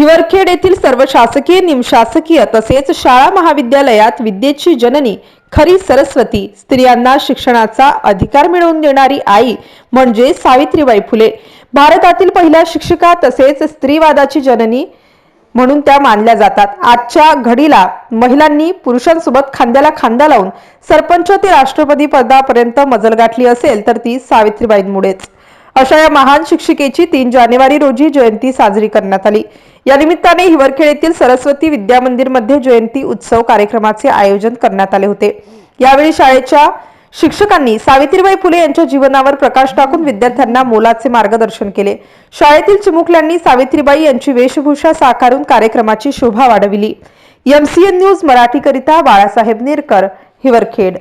हिवरखेड येथील सर्व शासकीय निमशासकीय तसेच शाळा महाविद्यालयात विद्येची जननी खरी सरस्वती स्त्रियांना शिक्षणाचा अधिकार मिळवून देणारी आई म्हणजे सावित्रीबाई फुले. भारतातील पहिल्या शिक्षिका तसेच स्त्रीवादाची जननी म्हणून त्या मानल्या जातात. आजच्या घडीला महिलांनी पुरुषांसोबत खांद्याला खांदा लावून सरपंच ते राष्ट्रपती पदापर्यंत मजल गाठली असेल तर ती सावित्रीबाईंमुळेच. अशा या महान शिक्षिकेची तीन जानेवारी रोजी जयंती साजरी करण्यात आली. या निमित्ताने हिवरखेड येथील सरस्वती विद्या मंदिरमध्ये जयंती उत्सव कार्यक्रमाचे आयोजन करण्यात आले होते. यावेळी शाळेच्या शिक्षकांनी सावित्रीबाई फुले यांच्या जीवनावर प्रकाश टाकून विद्यार्थ्यांना मोलाचे मार्गदर्शन केले. शाळेतील चिमुकल्यांनी सावित्रीबाई यांची वेशभूषा साकारून कार्यक्रमाची शोभा वाढविली. एमसीएन न्यूज मराठीकरिता बाळासाहेब नेरकर हिवरखेड.